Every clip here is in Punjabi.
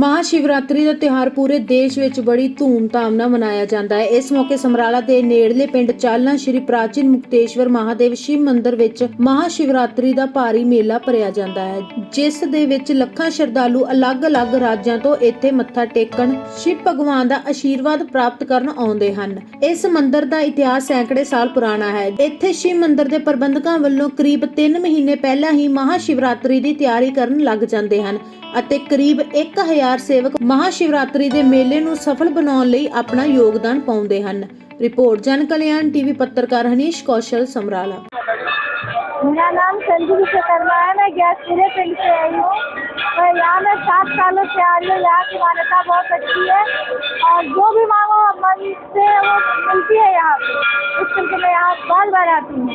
ਮਹਾਸ਼ਿਵਰਾਤਰੀ ਦਾ ਤਿਉਹਾਰ ਪੂਰੇ ਦੇਸ਼ ਵਿੱਚ ਬੜੀ ਧੂਮ-ਧਾਮ ਨਾਲ ਮਨਾਇਆ ਜਾਂਦਾ ਹੈ। ਇਸ ਮੌਕੇ ਸਮਰਾਲਾ ਦੇ ਨੇੜਲੇ ਪਿੰਡ ਚਾਲਾਂ ਸ਼੍ਰੀ ਪ੍ਰਾਚੀਨ ਮੁਕਤੇਸ਼ਵਰ ਮਹਾਦੇਵ ਸ਼ਿਵ ਮੰਦਿਰ ਵਿੱਚ ਮਹਾਸ਼ਿਵਰਾਤਰੀ ਦਾ ਭਾਰੀ ਮੇਲਾ ਭਰਿਆ ਜਾਂਦਾ ਹੈ, ਜਿਸ ਦੇ ਵਿੱਚ ਲੱਖਾਂ ਸ਼ਰਧਾਲੂ ਅਲੱਗ-ਅਲੱਗ ਰਾਜਾਂ ਤੋਂ ਇੱਥੇ ਮੱਥਾ ਟੇਕਣ, ਸ਼ਿਵ ਭਗਵਾਨ ਦਾ ਆਸ਼ੀਰਵਾਦ ਪ੍ਰਾਪਤ ਕਰਨ ਆਉਂਦੇ ਹਨ। ਇਸ ਮੰਦਿਰ ਦਾ ਇਤਿਹਾਸ ਸੈਂਕੜੇ ਸਾਲ ਪੁਰਾਣਾ ਹੈ। ਇੱਥੇ ਸ਼ਿਵ ਮੰਦਿਰ ਦੇ ਪ੍ਰਬੰਧਕਾਂ ਵੱਲੋਂ ਕਰੀਬ 3 ਮਹੀਨੇ ਪਹਿਲਾਂ ਹੀ ਮਹਾਸ਼ਿਵਰਾਤਰੀ ਦੀ ਤਿਆਰੀ ਕਰਨ ਲੱਗ ਜਾਂਦੇ ਹਨ ਅਤੇ ਕਰੀਬ 1000 ਸੇਵਕ ਮਹਾਸ਼ਿਵਰਾਤਰੀ ਦੇ ਮੇਲੇ ਨੂੰ ਸਫਲ ਬਣਾਉਣ ਲਈ ਆਪਣਾ ਯੋਗਦਾਨ ਪਾਉਂਦੇ ਹਨ ਰਿਪੋਰਟ ਜਨ ਕਲਿਆਣ ਟੀਵੀ ਪੱਤਰਕਾਰ ਹਨੀਸ਼ ਕੌਸ਼ਲ ਸਮਰਾਲਾ मेरा नाम संजू विश्वकर्मा है मैं गैसपुरे पिंड से आई हूँ और यहाँ मैं सात सालों से आ रही हूँ यहाँ की मान्यता बहुत अच्छी है और जो भी मांगो मन से वो मिलती है यहाँ पे इस करके मैं यहाँ बार बार आती हूँ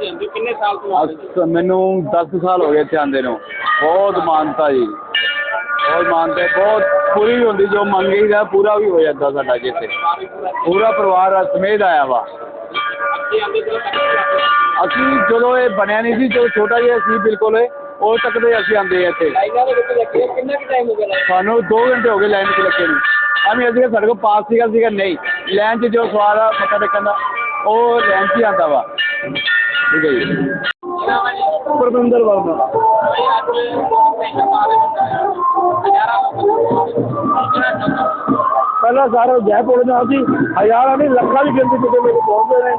ਅਸ਼ੋਕ ਕੁਮਾਰ ਲੁਧਿਆਣਾ ਕਿੰਨੇ ਸਾਲ ਤੋਂ ਅਸ ਮੈਨੂੰ 10 ਸਾਲ ਹੋ ਗਏ ਇੱਥੇ ਆਂਦੇ ਨੂੰ। ਬਹੁਤ ਮਾਨਤਾ ਜੀ। ਬਹੁਤ ਮਾਨਤਾ ਬਹੁਤ ਪੂਰੀ ਵੀ ਹੁੰਦੀ ਜੋ ਮੰਗੀ ਦਾ ਪੂਰਾ ਵੀ ਹੋ ਜਾਂਦਾ ਸਾਡਾ ਜਿੱਥੇ ਪੂਰਾ ਪਰਿਵਾਰ ਸਮੇਤ ਆਇਆ ਵਾ। ਅਸੀਂ ਜਦੋਂ ਇਹ ਬਣਿਆ ਨਹੀਂ ਸੀ ਜਦੋਂ ਛੋਟਾ ਜਿਹਾ ਸੀ ਬਿਲਕੁਲ ਇਹ, ਉਦੋਂ ਤੱਕ ਦੇ ਅਸੀਂ ਆਂਦੇ ਇੱਥੇ। ਲਾਈਨਾਂ ਦੇ ਵਿੱਚ ਲੱਗੇ ਹੋ, ਕਿੰਨਾ ਕੁ ਟਾਈਮ ਹੋ ਗਿਆ ਲਾਈਨ? ਸਾਨੂੰ 2 ਘੰਟੇ ਹੋ ਗਏ ਲਾਈਨ 'ਚ ਲੱਗੇ ਨੂੰ। ਅਸੀਂ ਅਸੀਂ ਸਾਡੇ ਕੋਲ ਪਾਸ ਸੀਗਾ ਸੀਗਾ ਨਹੀਂ। ਲਾਈਨ 'ਚ ਜੋ ਸਵਾਲ ਆ ਮੱਥਾ ਟੇਕਣ ਦਾ ਉਹ ਲਾਈਨ 'ਚ ਹੀ ਆਉਂਦਾ ਵਾ। ਠੀਕ ਹੈ ਜੀ। ਪਰਮਿੰਦਰ ਵਰਮਾ ਪਹਿਲਾਂ ਸਾਰੇ ਜੈਪੁਰ ਨਾਲ ਸੀ। ਹਜ਼ਾਰਾਂ ਨਹੀਂ, ਲੱਖਾਂ ਦੀ ਗਿਣਤੀ ਵਿੱਚ ਪਹੁੰਚਦੇ ਨੇ।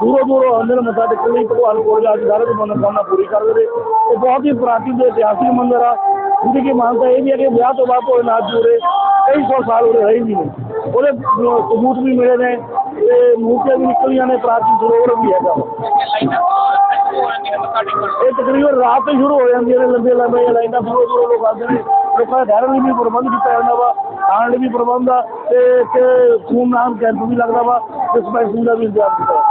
ਦੂਰੋਂ ਦੂਰੋਂ ਆਉਂਦੇ ਨੇ ਮੱਥਾ ਟੇਕਣ ਲਈ। ਭਗਵਾਨ ਕੋਲ ਜਾ ਕੇ ਸਾਰੇ ਦੀ ਮਨੋਕਾਮਨਾ ਪੂਰੀ ਕਰਦੇ ਨੇ। ਇਹ ਬਹੁਤ ਹੀ ਪ੍ਰਾਚੀਨ ਤੇ ਇਤਿਹਾਸਿਕ ਮੰਦਿਰ ਆ। ਜਿਹਦੀ ਕਿ ਮਾਨਤਾ ਇਹ ਵੀ ਹੈ ਕਿ ਵਿਆਹ ਤੋਂ ਬਾਅਦ ਭੋਲੇਨਾਥ ਜੀ ਉਰੇ ਕਈ ਸੌ ਸਾਲ ਉਰੇ ਰਹੇ ਵੀ ਨੇ। ਉਹਦੇ ਸਬੂਤ ਵੀ ਮਿਲੇ ਨੇ। ਤੇ ਮੂਰਤੀਆਂ ਵੀ ਨਿਕਲੀਆਂ ਨੇ। ਪ੍ਰਾਚੀਨ ਸਰੋਵਰ ਵੀ ਹੈਗਾ। ਤਕਰੀਬਨ ਰਾਤ ਤੋਂ ਸ਼ੁਰੂ ਹੋ ਜਾਂਦੀਆਂ ਨੇ ਲੰਬੀਆਂ ਲੰਬੀਆਂ ਲਾਈਨਾਂ ਦੂਰੋਂ ਦੂਰੋਂ ਲੋਕ ਆਉਂਦੇ ਨੇ ਲੋਕਾਂ ਦਾ ਠਹਿਰਨ ਲਈ ਵੀ ਪ੍ਰਬੰਧ ਕੀਤਾ ਜਾਂਦਾ ਵਾ ਖਾਣ ਲਈ ਵੀ ਪ੍ਰਬੰਧ ਆ ਤੇ ਇੱਕ ਖੂਨਦਾਨ ਕੈਂਪ ਵੀ ਲੱਗਦਾ ਵਾ ਡਿਸਪੈਂਸਰੀ ਦਾ ਵੀ ਇੰਤਜ਼ਾਮ ਕੀਤਾ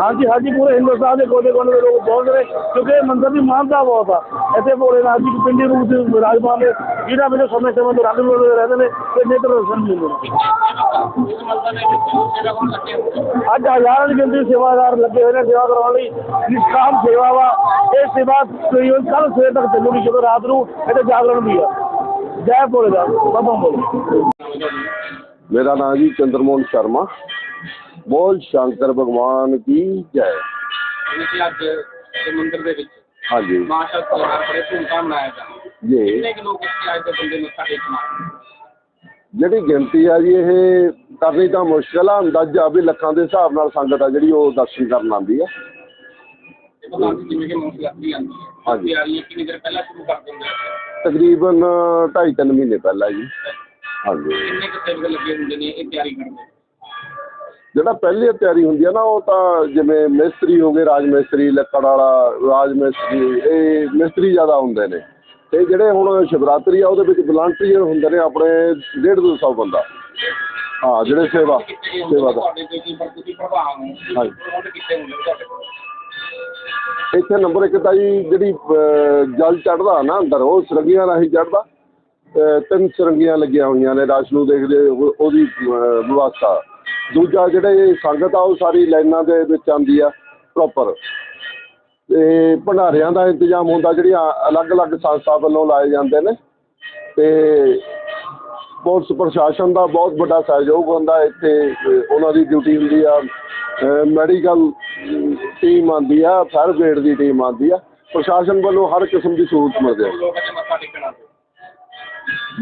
ਹਾਂਜੀ ਹਾਂਜੀ, ਪੂਰੇ ਹਿੰਦੁਸਤਾਨ ਦੇ ਕੋਨੇ ਕੋਨੇ ਦੇ ਲੋਕ ਪਹੁੰਚ ਰਹੇ ਕਿਉਂਕਿ ਇਹ ਮੰਦਿਰ ਦੀ ਮਾਨਤਾ ਬਹੁਤ ਆ। ਇੱਥੇ ਭੋਲੇਨਾਥ ਜੀ ਇੱਕ ਪਿੰਡੀ ਰੂਪ ਦੇ ਵਿਰਾਜਮਾਨ ਨੇ, ਜਿਹਨਾਂ ਵਿੱਚ ਸਮੇਂ ਸਮੇਂ ਤੋਂ ਰੰਗ ਰੋਲੇ ਰਹਿੰਦੇ ਨੇ, ਤੇ ਨੇਤਰ ਦਰਸ਼ਨ ਵੀ ਨੇ। ਅੱਜ ਹਜ਼ਾਰਾਂ ਦੀ ਗਿਣਤੀ ਸੇਵਾਦਾਰ ਲੱਗੇ ਹੋਏ ਨੇ ਸੇਵਾ ਕਰਾਉਣ ਲਈ। ਨਿਸ਼ਕਾਮ ਸੇਵਾ ਵਾ। ਇਹ ਸੇਵਾ ਤਕਰੀਬਨ ਕੱਲ ਸਵੇਰ ਤੱਕ ਚੱਲੂਗੀ ਜਦੋਂ ਰਾਤ ਨੂੰ ਇਹਦੇ ਜਾਗਰਣ ਵੀ ਆ। ਜੈ ਭੋਲੇ ਦਾ ਬਾਬਾ ਬੋਲ ਮੇਰਾ ਨਾਮ ਜੀ ਚੰਦਰਮੋਹਨ ਸ਼ਰਮਾ। ਬੋਲ ਸ਼ੰਕਰ ਭਗਵਾਨ ਕੀ ਜੈ। ਅੱਜ ਮੰਦਿਰ ਦੇ ਵਿੱਚ ਹਾਂਜੀ। ਮਾਸ਼ਾ ਅੱਲਾਹ ਬੜੇ ਧੂਮਧਾਮ ਮਨਾਇਆ ਜਾਂਦਾ। ਜੀ। ਕਿੰਨੇ ਲੋਕ ਇੱਥੇ ਆਏ ਤੇ ਬੰਦੇ ਨੂੰ ਸਾਡੇ ਕੋਲ ਜਿਹੜੀ ਗਿਣਤੀ ਆ ਜੀ, ਇਹ ਕਰਨੀ ਤਾਂ ਮੁਸ਼ਕਲ ਆ, ਅੰਦਾਜ਼ਾ ਵੀ ਲੱਖਾਂ ਦੇ ਹਿਸਾਬ ਨਾਲ ਸੰਗਤ ਆ ਜਿਹੜੀ ਉਹ ਦਰਸ਼ਨ ਕਰਨ ਆਉਂਦੀ ਆ। ਭਗਵਾਨ ਦੀ ਜਿਵੇਂ ਹਾਂਜੀ। ਤਕਰੀਬਨ 2.5 ਮਹੀਨੇ ਪਹਿਲਾਂ ਜੀ। ਹਾਂਜੀ। ਹੁੰਦੇ ਜਿਹੜਾ ਪਹਿਲੀ ਤਿਆਰੀ ਹੁੰਦੀ ਆ ਨਾ, ਉਹ ਤਾਂ ਜਿਵੇਂ ਮਿਸਤਰੀ ਹੋ ਗਏ, ਰਾਜ ਮਿਸਤਰੀ, ਲੱਕੜ ਵਾਲਾ ਰਾਜ ਮਿਸਤਰੀ, ਇਹ ਮਿਸਤਰੀ ਜ਼ਿਆਦਾ ਹੁੰਦੇ ਨੇ। ਤੇ ਜਿਹੜੇ ਹੁਣ ਸ਼ਿਵਰਾਤਰੀ ਆ, ਉਹਦੇ ਵਿੱਚ ਵਲੰਟੀਅਰ ਹੁੰਦੇ ਨੇ ਆਪਣੇ 150 ਦੋ ਸੌ ਬੰਦਾ। ਹਾਂ, ਜਿਹੜੇ ਸੇਵਾ ਸੇਵਾ ਦਾ। ਹਾਂਜੀ। ਇੱਥੇ ਨੰਬਰ ਇੱਕ ਤਾਂ ਜੀ ਜਿਹੜੀ ਜਲ ਚੜਦਾ ਨਾ ਅੰਦਰ, ਉਹ ਸਰੰਗੀਆਂ ਰਾਹੀਂ ਚੜਦਾ ਤਿੰਨ ਸਰੰਗੀਆਂ ਲੱਗੀਆਂ ਹੋਈਆਂ ਨੇ ਰਸ਼ ਨੂੰ ਦੇਖਦੇ ਉਹਦੀ ਵਿਵਸਥਾ। ਦੂਜਾ ਜਿਹੜੇ ਸੰਗਤ ਆ, ਉਹ ਸਾਰੀ ਲਾਈਨਾਂ ਦੇ ਵਿੱਚ ਆਉਂਦੀ ਆ ਪ੍ਰੋਪਰ ਤੇ ਭੰਡਾਰਿਆਂ ਦਾ ਇੰਤਜ਼ਾਮ ਹੁੰਦਾ ਜਿਹੜੀਆਂ ਅਲੱਗ-ਅਲੱਗ ਸੰਸਥਾ ਵੱਲੋਂ ਲਾਏ ਜਾਂਦੇ ਨੇ। ਤੇ ਪੁਲਿਸ ਪ੍ਰਸ਼ਾਸਨ ਦਾ ਬਹੁਤ ਵੱਡਾ ਸਹਿਯੋਗ ਹੁੰਦਾ ਇੱਥੇ ਉਹਨਾਂ ਦੀ ਡਿਊਟੀ ਹੁੰਦੀ ਆ ਮੈਡੀਕਲ ਟੀਮ ਆਉਂਦੀ ਆ ਫਾਇਰ ਬ੍ਰਿਗੇਡ ਦੀ ਟੀਮ ਆਉਂਦੀ ਆ। ਪ੍ਰਸ਼ਾਸਨ ਵੱਲੋਂ ਹਰ ਕਿਸਮ ਦੀ ਸਹੂਲਤ ਮਿਲਦੀ ਹੈ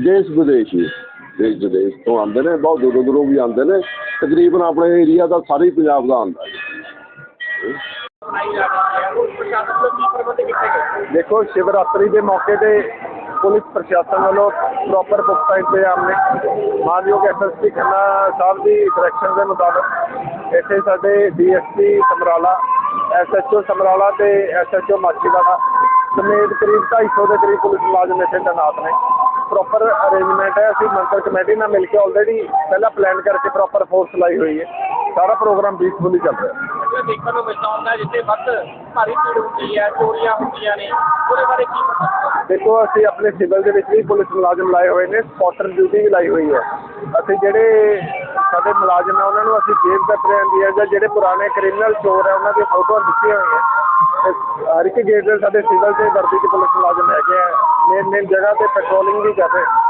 ਦੇਸ਼ ਵਿਦੇਸ਼ ਹੀ ਦੇਸ਼ ਵਿਦੇਸ਼ ਤੋਂ ਆਉਂਦੇ ਨੇ, ਬਹੁਤ ਦੂਰੋਂ ਦੂਰੋਂ ਵੀ ਆਉਂਦੇ ਨੇ। ਤਕਰੀਬਨ ਆਪਣੇ ਏਰੀਆ ਦਾ ਸਾਰੇ ਪੰਜਾਬ ਦਾ ਆਉਂਦਾ ਜੀ ਬਣਾਈ ਜਾ ਰਹੀ ਹੈ। ਉਹ ਪ੍ਰਸ਼ਾਸਨ ਵੱਲੋਂ ਕੀ ਪ੍ਰਬੰਧ ਕੀਤੇ ਗਏ? ਦੇਖੋ, ਸ਼ਿਵਰਾਤਰੀ ਦੇ ਮੌਕੇ ਤੇ ਪੁਲਿਸ ਪ੍ਰਸ਼ਾਸਨ ਵੱਲੋਂ ਪ੍ਰੋਪਰ ਪੁਖਤਾ ਇੰਤਜ਼ਾਮ ਨੇ। ਮਾਨਯੋਗ ਐਸਐਸਪੀ ਖੰਨਾ ਸਾਹਿਬ ਦੀ ਡਾਇਰੈਕਸ਼ਨ ਦੇ ਮੁਤਾਬਕ ਇੱਥੇ ਸਾਡੇ ਡੀਐਸਪੀ ਸਮਰਾਲਾ ਐਸਐਚਓ ਸਮਰਾਲਾ ਤੇ ਐਸਐਚਓ ਮਾਚੀਵਾੜਾ ਸਮੇਤ ਕਰੀਬ 250 ਦੇ ਕਰੀਬ ਪੁਲਿਸ ਮੁਲਾਜ਼ਮ ਇੱਥੇ ਤੈਨਾਤ ਨੇ। ਪ੍ਰੋਪਰ ਅਰੇਂਜਮੈਂਟ ਹੈ, ਅਸੀਂ ਮੰਤਰ ਕਮੇਟੀ ਨਾਲ ਮਿਲ ਕੇ ਆਲਰੇਡੀ ਪਹਿਲਾਂ ਪਲਾਨ ਕਰਕੇ ਪ੍ਰੋਪਰ ਫੋਰਸ ਲਾਈ ਹੋਈ ਹੈ। ਸਾਰਾ ਪ੍ਰੋਗਰਾਮ ਪੀਸਫੁਲੀ ਚੱਲ ਰਿਹਾ। ਜਿਹੜਾ ਦੇਖਣ ਨੂੰ ਮਿਲਦਾ ਹੁੰਦਾ ਜਿੱਥੇ ਵੱਧ ਭਾਰੀ ਭੀੜ ਹੁੰਦੀ ਹੈ ਚੋਰੀਆਂ ਹੁੰਦੀਆਂ ਨੇ ਉਹਦੇ ਬਾਰੇ ਕੀ ਪ੍ਰਬੰਧ ਦੇਖੋ ਅਸੀਂ ਆਪਣੇ ਸਿਵਲ ਦੇ ਵਿੱਚ ਵੀ ਪੁਲਿਸ ਮੁਲਾਜ਼ਮ ਲਾਏ ਹੋਏ ਨੇ ਸਪੌਟਰ ਡਿਊਟੀ ਵੀ ਲਾਈ ਹੋਈ ਹੈ। ਅਸੀਂ ਜਿਹੜੇ ਸਾਡੇ ਮੁਲਾਜ਼ਮ ਹੈ ਉਹਨਾਂ ਨੂੰ ਅਸੀਂ ਜੇਬ ਕਤਰਿਆਂ ਦੀਆਂ ਜਾਂ ਜਿਹੜੇ ਪੁਰਾਣੇ ਕ੍ਰਿਮੀਨਲ ਚੋਰ ਹੈ ਉਹਨਾਂ ਦੀਆਂ ਫੋਟੋਆਂ ਦਿੱਤੀਆਂ ਹੋਈਆਂ ਤੇ ਹਰ ਇੱਕ ਗੇਟ ਦੇ ਸਾਡੇ ਸਿਵਲ ਤੇ ਵਰਦੀ ਦੇ ਪੁਲਿਸ ਮੁਲਾਜ਼ਮ ਹੈਗੇ ਆ ਮੇਨ ਮੇਨ ਜਗ੍ਹਾ ਤੇ ਪੈਟਰੋਲਿੰਗ ਵੀ ਕਰ ਰਹੇ